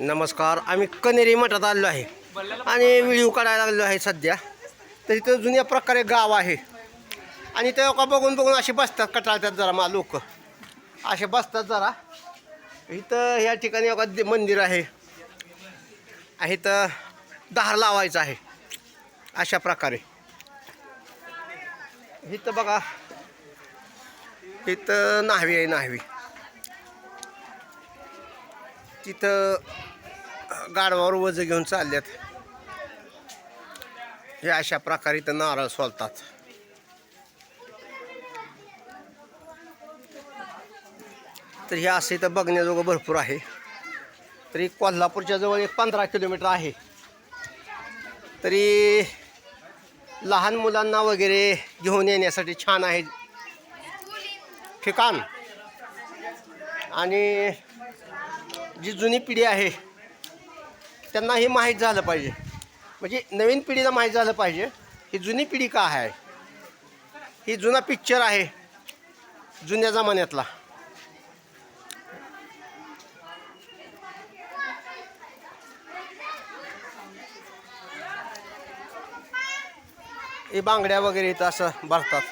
नमस्कार आम्ही कनेरी मठात आलो आहे. आणि व्हिडिओ काढायला लागलो आहे सध्या. तर इथं जुन्या प्रकारे गाव आहे. आणि ते लोक बघून बघून असे बसतात कटाळतात जरा मा लोक. असे बसतात जरा. इथं ह्या ठिकाणी एका मंदिर आहे. इथं दहार लावायचं आहे. अशा प्रकारे. इथं बघा. इथं न्हावी आहे न्हावी. तिथं गाडवावर वज घेऊन चालल्यात. हे अशा प्रकारे इथं नारळ सोलतात. तर हे असं इथं बघण्याजोगं भरपूर आहे. तरी कोल्हापूरच्या जवळ एक पंधरा किलोमीटर आहे. तरी लहान मुलांना वगैरे घेऊन येण्यासाठी छान आहे. ठिकाण. आणि जी जुनी पिढी आहे त्यांना हे माहीत झालं पाहिजे. म्हणजे नवीन पिढीला माहीत झालं पाहिजे ही जुनी पिढी का आहे? ही जुना पिक्चर आहे जुन्या जमान्यातला. हे बांगड्या वगैरे इथं असं भरतात.